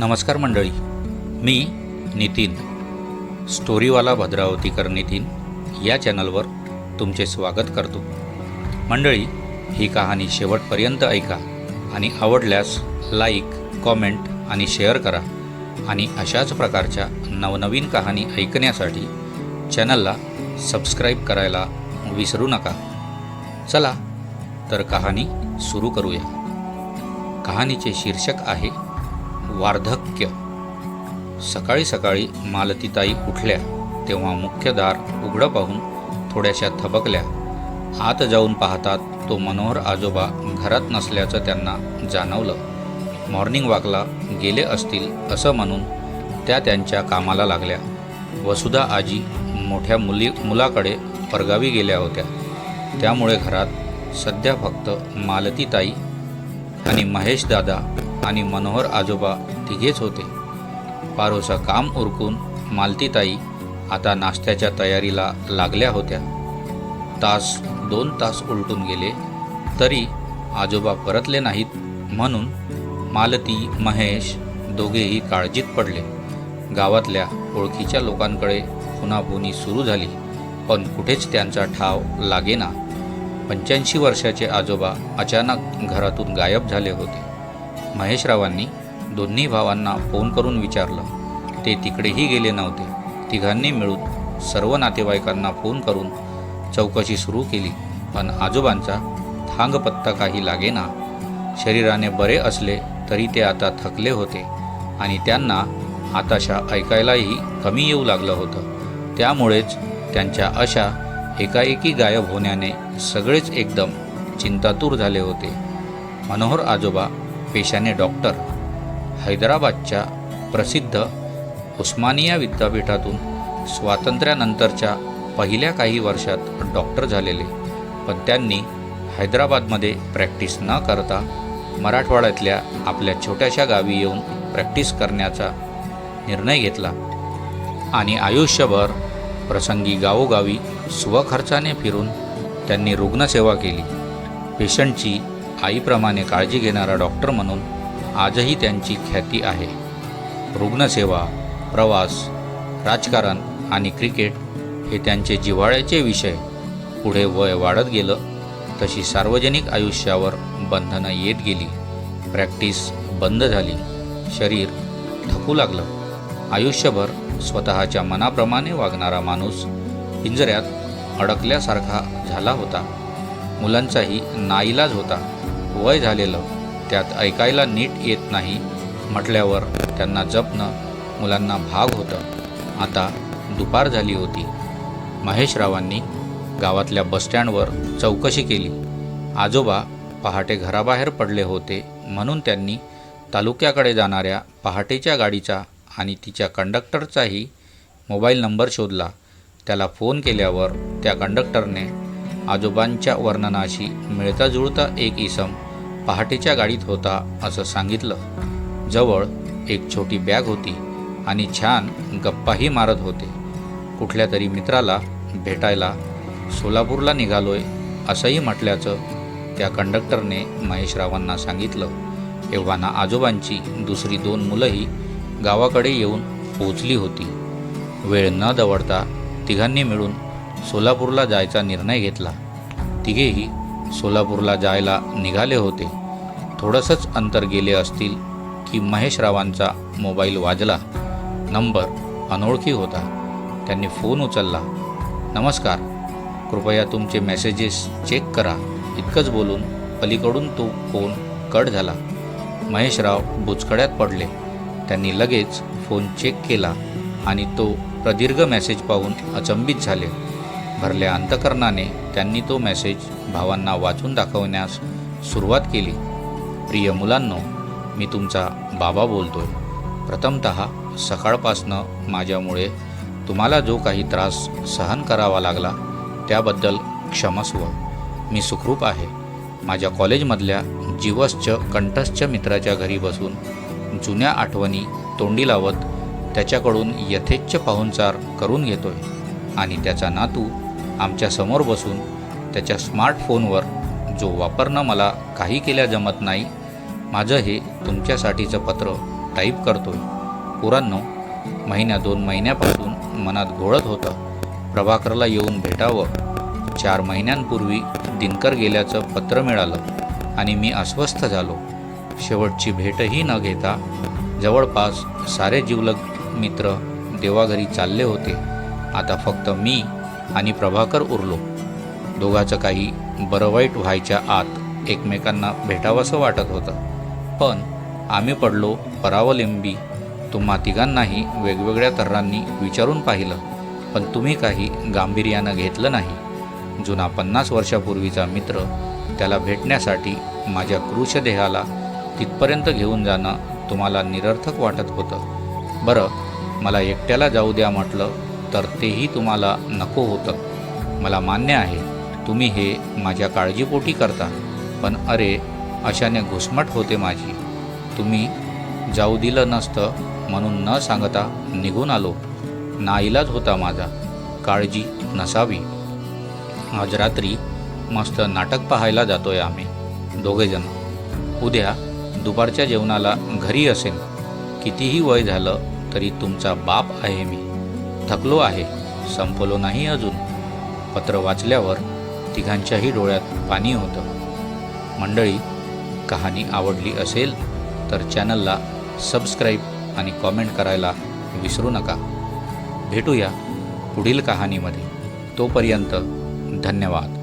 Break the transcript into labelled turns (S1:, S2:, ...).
S1: नमस्कार मंडळी. मी नितीन स्टोरीवाला भद्रावतीकर नितीन या चॅनलवर तुमचे स्वागत करतो. मंडळी ही कहाणी शेवटपर्यंत ऐका आणि आवडल्यास लाईक कॉमेंट आणि शेअर करा आणि अशाच प्रकारच्या नवनवीन कहाणी ऐकण्यासाठी चॅनलला सबस्क्राईब करायला विसरू नका. चला तर कहाणी सुरू करूया. कहाणीचे शीर्षक आहे वार्धक्य. सकाळी सकाळी मालतीताई उठल्या तेव्हा मुख्य दार उघडं पाहून थोड्याशा थबकल्या. आत जाऊन पाहतात तो मनोहर आजोबा घरात नसल्याचं त्यांना जाणवलं. मॉर्निंग वॉकला गेले असतील असं म्हणून त्या त्यांच्या कामाला लागल्या. वसुधा आजी मोठ्या मुली मुलाकडे परगावी गेल्या होत्या. त्यामुळे घरात सध्या फक्त मालतीताई आणि महेश दादा आणि मनोहर आजोबा तिघेच होते. पारोसा काम उरकून मालतीताई आता नाश्त्याच्या तयारीला लागल्या होत्या. तास दोन तास उलटून गेले तरी आजोबा परतले नाहीत म्हणून मालती महेश दोघेही काळजीत पडले. गावातल्या ओळखीच्या लोकांकडे खुनाबुनी सुरू झाली पण कुठेच त्यांचा ठाव लागेना. पंच्याऐंशी वर्षाचे आजोबा अचानक घरातून गायब झाले होते. महेशरावांनी दोन्ही भावांना फोन करून विचारलं. ते तिकडेही गेले नव्हते. तिघांनी मिळून सर्व नातेवाईकांना फोन करून चौकशी सुरू केली. पण आजोबांचा थांगपत्ता काही लागेना. शरीराने बरे असले तरी ते आता थकले होते आणि त्यांना आताशा ऐकायलाही कमी येऊ लागलं होतं. त्यामुळेच त्यांच्या अशा एकाएकी गायब होण्याने सगळेच एकदम चिंतातूर झाले होते. मनोहर आजोबा पेशाने डॉक्टर हैदराबादच्या प्रसिद्ध उस्मानिया विद्यापीठातून स्वातंत्र्यानंतरच्या पहिल्या काही वर्षात डॉक्टर झालेले. पण त्यांनी हैदराबादमध्ये प्रॅक्टिस न करता मराठवाड्यातल्या आपल्या छोट्याशा गावी येऊन प्रॅक्टिस करण्याचा निर्णय घेतला. आणि आयुष्यभर प्रसंगी गावोगावी स्वखर्चाने फिरून त्यांनी रुग्णसेवा केली. पेशंटची आईप्रमाणे काळजी घेणारा डॉक्टर म्हणून आजही त्यांची ख्याती आहे. रुग्णसेवा प्रवास राजकारण आणि क्रिकेट हे त्यांचे जिव्हाळ्याचे विषय. पुढे वय वाढत गेलं तशी सार्वजनिक आयुष्यावर बंधनं येत गेली. प्रॅक्टिस बंद झाली. शरीर थकू लागलं. आयुष्यभर स्वतःच्या मनाप्रमाणे वागणारा माणूस पिंजऱ्यात अडकल्यासारखा झाला होता. मुलांचाही नाईलाज होता. वय झालेलं त्यात ऐकायला नीट येत नाही म्हटल्यावर त्यांना जपणं मुलांना भाग होतं. आता दुपार झाली होती. महेशरावांनी गावातल्या बसस्टँडवर चौकशी केली. आजोबा पहाटे घराबाहेर पडले होते म्हणून त्यांनी तालुक्याकडे जाणाऱ्या पहाटेच्या गाडीचा आणि तिच्या कंडक्टरचाही मोबाईल नंबर शोधला. त्याला फोन केल्यावर त्या कंडक्टरने आजोबांच्या वर्णनाशी मिळता जुळता एक इसम पहाटेच्या गाडीत होता असं सांगितलं. जवळ एक छोटी बॅग होती आणि छान गप्पाही मारत होते. कुठल्या तरी मित्राला भेटायला सोलापूरला निघालोय असंही म्हटल्याचं त्या कंडक्टरने महेशरावांना सांगितलं. एव्हाना आजोबांची दुसरी दोन मुलंही गावाकडे येऊन पोचली होती. वेळ न दवडता तिघांनी मिळून सोलापूरला जायचा निर्णय घेतला. तिघेही सोलापूरला जायला निघाले होते. थोडंसंच अंतर गेले असतील की महेशरावांचा मोबाईल वाजला. नंबर अनोळखी होता. त्यांनी फोन उचलला. नमस्कार. कृपया तुमचे मेसेजेस चेक करा. इतकंच बोलून पलीकडून तो फोन कट झाला. महेशराव बुचकड्यात पडले. त्यांनी लगेच फोन चेक केला आणि तो प्रदीर्घ मेसेज पाहून अचंबित झाले. भरल्या अंतकरणाने त्यांनी तो मेसेज भावांना वाचून दाखवण्यास सुरुवात केली. प्रिय मुलांनो मी तुमचा बाबा बोलतोय. प्रथमत सकाळपासनं माझ्यामुळे तुम्हाला जो काही त्रास सहन करावा लागला त्याबद्दल क्षमस्व मी सुखरूप आहे. माझ्या कॉलेजमधल्या जीवसच कंठस्थ मित्राच्या घरी बसून जुन्या आठवणी तोंडी लावत त्याच्याकडून यथेच्छ पाहुणचार करून घेतोय. आणि त्याचा नातू आमच्यासमोर बसून त्याच्या स्मार्टफोनवर जो वापरणं मला काही केल्या जमत नाही माझं हे तुमच्यासाठीचं पत्र टाईप करतोय. पुरांनो महिन्या दोन महिन्यापासून मनात घोळत होतं. प्रभाकरला येऊन भेटावं. चार महिन्यांपूर्वी दिनकर गेल्याचं पत्र मिळालं आणि मी अस्वस्थ झालो. शेवटची भेटही न घेता जवळपास सारे जीवलग मित्र देवाघरी चालले होते. आता फक्त मी आणि प्रभाकर उरलो. दोघाचं काही बरं वाईट व्हायच्या आत एकमेकांना भेटावंसं वाटत होतं. पण आम्ही पडलो परावलिंबी. तुम्हा तिघांनाही वेगवेगळ्या तरांनी विचारून पाहिलं पण तुम्ही काही गांभीर्यानं घेतलं नाही. जुना पन्नास वर्षापूर्वीचा मित्र त्याला भेटण्यासाठी माझ्या क्रूशदेहाला तिथपर्यंत घेऊन जाणं तुम्हाला निरर्थक वाटत होतं. बरं मला एकट्याला जाऊ द्या म्हटलं तर तेही तुम्हाला नको होतं. मला मान्य आहे तुम्ही हे माझ्या काळजीपोटी करता. पण अरे अशाने घुसमट होते माझी. तुम्ही जाऊ दिलं नसतं म्हणून न सांगता निघून आलो. नाईलाज होता माझा. काळजी नसावी. आज रात्री मस्त नाटक पाहायला जातोय आम्ही दोघेजण उद्या दुपारच्या जेवणाला घरी असेल कितीही वय झालं तरी तुमचा बाप आहे मी. थकलो आहे. संपलो नाही अजून. पत्र वाचल्यावर तिघांच्याही डोळ्यात पाणी होतं. मंडळी कहाणी आवडली असेल तर चॅनलला सबस्क्राईब आणि कॉमेंट करायला विसरू नका. भेटूया पुढील कहाणीमध्ये. तोपर्यंत धन्यवाद.